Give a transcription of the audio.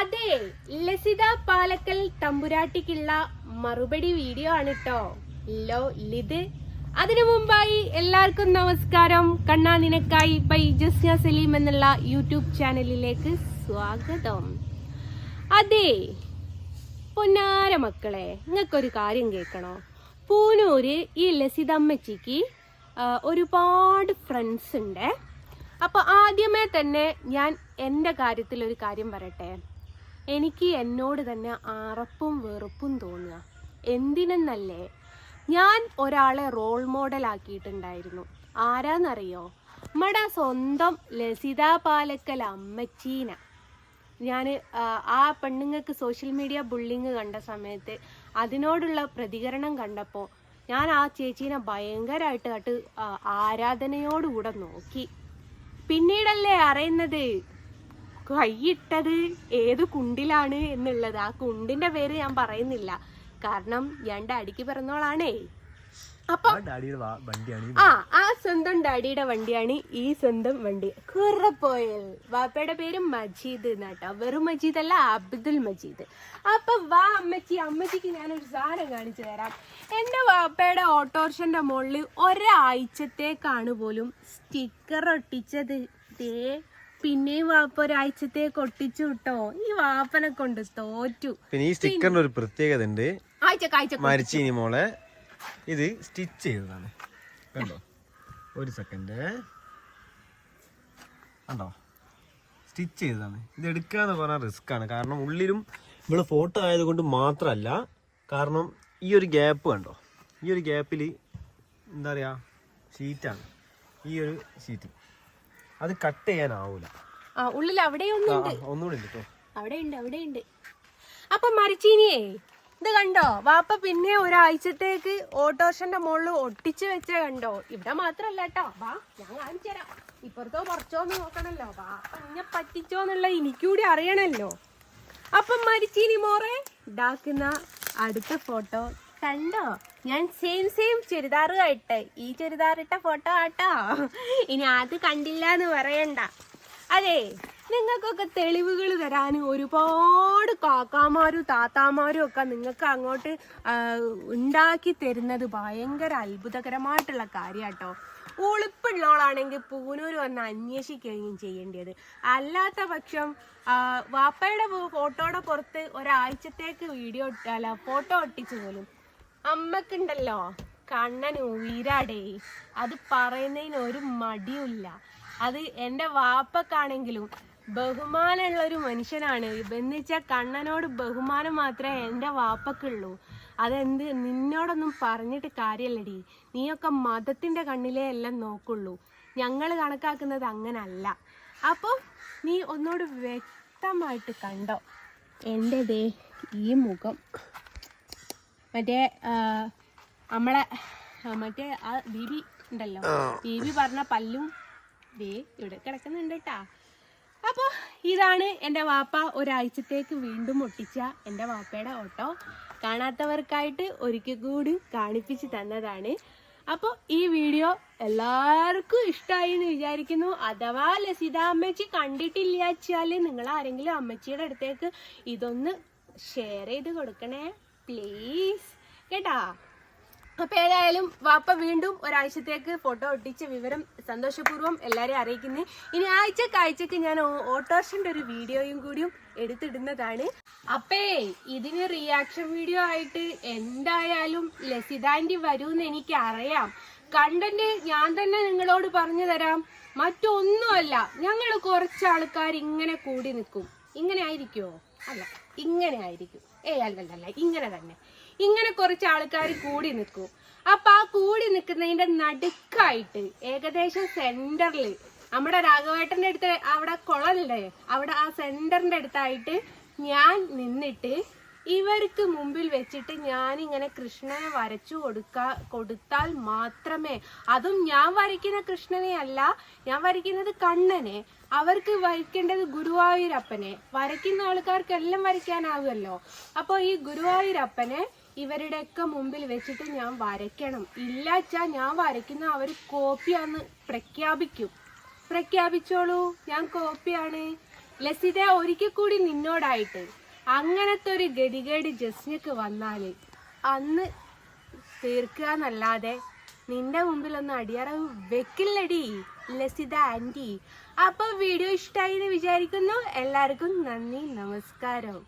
അതെ ലസിത പാലക്കൽ തമ്പുരാട്ടിക്കുള്ള മറുപടി വീഡിയോ ആണ് കേട്ടോ ലോ ലിത് അതിനു മുമ്പായി എല്ലാവർക്കും നമസ്കാരം. കണ്ണാ നിനക്കായി ബൈ ജസ്യ സലീം എന്നുള്ള യൂട്യൂബ് ചാനലിലേക്ക് സ്വാഗതം. അതെ പൊന്നാര മക്കളെ നിങ്ങൾക്കൊരു കാര്യം കേൾക്കണോ? പൂനൂര് ഈ ലസിതമ്മച്ചിക്ക് ഒരുപാട് ഫ്രണ്ട്സ് ഉണ്ട്. അപ്പോൾ ആദ്യമേ തന്നെ ഞാൻ എന്റെ കാര്യത്തിൽ ഒരു കാര്യം പറയട്ടെ? എനിക്ക് എന്നോട് തന്നെ അറപ്പും വെറുപ്പും തോന്നുക. എന്തിനെന്നല്ലേ? ഞാൻ ഒരാളെ റോൾ മോഡൽ ആക്കിയിട്ടുണ്ടായിരുന്നു. ആരാന്നറിയോ? നമ്മുടെ സ്വന്തം ലസിത പാലക്കൽ അമ്മച്ചീന. ഞാൻ ആ പെണ്ണുങ്ങൾക്ക് സോഷ്യൽ മീഡിയ ബുള്ളിങ് കണ്ട സമയത്ത് അതിനോടുള്ള പ്രതികരണം കണ്ടപ്പോൾ ഞാൻ ആ ചേച്ചീനെ ഭയങ്കരമായിട്ട് ആ, ആരാധനയോടുകൂടെ നോക്കി. പിന്നീടല്ലേ അറിയുന്നത്? കൈയിട്ടത് ഏത് കുണ്ടിലാണ് എന്നുള്ളത്. ആ കുണ്ടിന്റെ പേര് ഞാൻ പറയുന്നില്ല. കാരണം ഞാൻ ഡാഡിക്ക് പിറന്നോളാണേ. അപ്പൊ ആ ആ സ്വന്തം ഡാഡിയുടെ വണ്ടിയാണ് ഈ സ്വന്തം വണ്ടി. കുറപ്പോയൽ വാപ്പയുടെ പേര് മജീദ് എന്നാട്ടോ. വെറും മജീദ് അല്ല അബ്ദുൽ മജീദ്. അപ്പൊ വാ അമ്മച്ചി അമ്മച്ചിക്ക് ഒരു സാധനം കാണിച്ചു തരാം. എന്റെ വാപ്പയുടെ ഓട്ടോറിക്ഷന്റെ മുകളിൽ ഒരാഴ്ചത്തേക്കാണ് പോലും സ്റ്റിക്കർ ഒട്ടിച്ചത്. ദേ പിന്നെയും വാപ്പ ഒരാഴ്ചത്തേക്ക് ഒട്ടിച്ചു കിട്ടോ ഈ വാപ്പനെ കൊണ്ട് തോറ്റു. പിന്നെ ഈ സ്റ്റിക്കറിന്റെ ഒരു പ്രത്യേകത ഉണ്ട്. മരിച്ചിനി മോളെ. ഇത് സ്റ്റിച്ച് ചെയ്തതാണ്. കണ്ടോ? ഒരു സെക്കൻഡ്. കണ്ടോ? സ്റ്റിച്ച് ചെയ്തതാണ്. ഇത് എടുക്കുക എന്ന് പറഞ്ഞാൽ റിസ്ക് ആണ്. കാരണം ഉള്ളിലും ഇവിടെ ഫോട്ടോ ആയതുകൊണ്ട് മാത്രമല്ല കാരണം ഈ ഒരു ഗ്യാപ്പ് കണ്ടോ? ഈ ഒരു ഗ്യാപ്പിൽ എന്താ പറയുക ഷീറ്റാണ് ഈ ഒരു ഷീറ്റ് അത് കട്ട് ചെയ്യാനാവൂല. ആ ഉള്ളിൽ അവിടെ ഒന്നുകൂടി ഉണ്ട്. കേട്ടോ അവിടെ ഉണ്ട് അവിടെ ഉണ്ട് അപ്പൊ മരിച്ചീനിയേ ഇത് കണ്ടോ? വാപ്പ പിന്നെ ഒരാഴ്ചത്തേക്ക് ഓട്ടോറിക്ഷന്റെ മുകളിൽ ഒട്ടിച്ചു വെച്ച കണ്ടോ? ഇവിടെ മാത്രല്ല കേട്ടോ വാ ഞാൻ കാണിച്ചു തരാം. ഇപ്പുറത്തോ പുറത്തോന്ന് നോക്കണല്ലോ. വാപ്പ ഇന്നെ പറ്റിച്ചോന്നുള്ള എനിക്കൂടി അറിയണല്ലോ. അപ്പം മരിച്ചീനി മോറെ ഇതാക്കുന്ന അടുത്ത ഫോട്ടോ കണ്ടോ? ഞാൻ സെയിം സെയിം ചുരിദാർ ഇട്ട്. ഈ ചുരിദാർ ഇട്ട ഫോട്ടോ ആട്ടോ. ഇനി അത് കണ്ടില്ല എന്ന് പറയണ്ട. അതെ നിങ്ങൾക്കൊക്കെ തെളിവുകൾ തരാൻ ഒരുപാട് കാക്കാമാരും താത്താമാരും ഒക്കെ നിങ്ങൾക്ക് അങ്ങോട്ട് ഉണ്ടാക്കി തരുന്നത് ഭയങ്കര അത്ഭുതകരമായിട്ടുള്ള കാര്യാട്ടോ. ഉളുപ്പുള്ളവളാണെങ്കിൽ പൂനൂർ വന്ന് അന്വേഷിക്കുകയും ചെയ്യേണ്ടത്. അല്ലാത്ത പക്ഷം വാപ്പയുടെ ഫോട്ടോയുടെ പുറത്ത് ഒരാഴ്ചത്തേക്ക് വീഡിയോ അല്ല ഫോട്ടോ ഒട്ടിച്ചു പോലും. അമ്മക്കുണ്ടല്ലോ. കണ്ണൻ ഉയരാടേ. അത് പറയുന്നതിന് ഒരു മടിയുമില്ല. അത് എന്റെ വാപ്പക്കാണെങ്കിലും ബഹുമാനമുള്ള ഒരു മനുഷ്യനാണ്. എന്ന് വെച്ചാൽ കണ്ണനോട് ബഹുമാനം മാത്രമേ എന്റെ വാപ്പക്കുള്ളൂ. അതെന്ത്? നിന്നോടൊന്നും പറഞ്ഞിട്ട് കാര്യമല്ലടി നീയൊക്കെ മതത്തിന്റെ കണ്ണിലേ എല്ലാം നോക്കുള്ളൂ. ഞങ്ങൾ കണക്കാക്കുന്നത് അങ്ങനല്ല. അപ്പോൾ നീ ഒന്നോട് വ്യക്തമായിട്ട് കണ്ടോ? എന്റെ ദേ ഈ മുഖം. മറ്റേ നമ്മളെ മറ്റേ ആ ബീബി ഉണ്ടല്ലോ. ബീബി പറഞ്ഞ പല്ലും ദേ ഇവിടെ കിടക്കുന്നുണ്ട് കേട്ടാ അപ്പോൾ ഇതാണ് എന്റെ വാപ്പ ഒരാഴ്ചത്തേക്ക് വീണ്ടും ഒട്ടിച്ച എന്റെ വാപ്പയുടെ ഓട്ടോ. കാണാത്തവർക്കായിട്ട് ഒരിക്കൽ കൂടി കാണിപ്പിച്ച് തന്നതാണ്. അപ്പോൾ ഈ വീഡിയോ എല്ലാവർക്കും ഇഷ്ടമായി എന്ന് വിചാരിക്കുന്നു. അഥവാ ലസിത അമ്മച്ചി കണ്ടിട്ടില്ല വെച്ചാൽ നിങ്ങൾ ആരെങ്കിലും അമ്മച്ചിയുടെ അടുത്തേക്ക് ഇതൊന്ന് ഷെയർ ചെയ്ത് കൊടുക്കണേ. പ്ലീസ് കേട്ടാ? അപ്പൊ ഏതായാലും വാപ്പ വീണ്ടും ഒരാഴ്ചത്തേക്ക് ഫോട്ടോ ഒട്ടിച്ച വിവരം സന്തോഷപൂർവം എല്ലാരെയും അറിയിക്കുന്നു. ഇനി ആഴ്ച ആഴ്ചക്ക് ഞാൻ ഓ- ഒരു വീഡിയോയും കൂടിയും എടുത്തിടുന്നതാണ്. അപ്പേ ഇതിന് റിയാക്ഷൻ വീഡിയോ ആയിട്ട് എന്തായാലും ലസിതാന്റെ വരൂന്ന് എനിക്ക് അറിയാം കണ്ടന്റ് ഞാൻ തന്നെ നിങ്ങളോട് പറഞ്ഞു തരാം. മറ്റൊന്നുമല്ല ഞങ്ങൾ കുറച്ച് ആൾക്കാർ ഇങ്ങനെ കൂടി നിൽക്കും. ഇങ്ങനെ ആയിരിക്കുമോ അല്ല ഇങ്ങനെ ആയിരിക്കും. ഏയ് അല്ലല്ല ഇങ്ങനെ തന്നെ. ഇങ്ങനെ കുറച്ച് ആൾക്കാർ കൂടി നിൽക്കും. അപ്പൊ ആ കൂടി നിൽക്കുന്നതിന്റെ നടുക്കായിട്ട് ഏകദേശം സെന്ററിൽ നമ്മുടെ രാഘവേട്ടന്റെ അടുത്ത് അവിടെ കുളമില്ലേ? അവിടെ ആ സെന്ററിന്റെ അടുത്തായിട്ട് ഞാൻ നിന്നിട്ട് ഇവർക്ക് മുമ്പിൽ വെച്ചിട്ട് ഞാനിങ്ങനെ കൃഷ്ണനെ വരച്ചു കൊടുക്കാ കൊടുത്താൽ മാത്രമേ. അതും ഞാൻ വരയ്ക്കുന്ന കൃഷ്ണനെ അല്ല ഞാൻ വരയ്ക്കുന്നത് കണ്ണനെ. അവർക്ക് വരയ്ക്കേണ്ടത് ഗുരുവായൂരപ്പനെ. വരയ്ക്കുന്ന ആൾക്കാർക്കെല്ലാം വരയ്ക്കാനാവുമല്ലോ. അപ്പോൾ ഈ ഗുരുവായൂരപ്പനെ ഇവരുടെയൊക്കെ മുമ്പിൽ വെച്ചിട്ട് ഞാൻ വരയ്ക്കണം. ഇല്ലാച്ചാ ഞാൻ വരയ്ക്കുന്ന അവർ കോപ്പിയാന്ന് പ്രഖ്യാപിക്കും. പ്രഖ്യാപിച്ചോളൂ. ഞാൻ കോപ്പിയാണ്. ലസിത ഒരിക്കൽ കൂടി നിന്നോടായിട്ട്. അങ്ങനത്തെ ഒരു ഗതികേട് ജസ്നക്ക് വന്നാൽ അന്ന് തീർക്കുക എന്നല്ലാതെ നിന്റെ മുമ്പിലൊന്നും അടിയറവ് വെക്കില്ലടി ലസിത ആന്റി. അപ്പോൾ വീഡിയോ ഇഷ്ടമായി എന്ന് വിചാരിക്കുന്നു. എല്ലാവർക്കും നന്ദി നമസ്കാരം.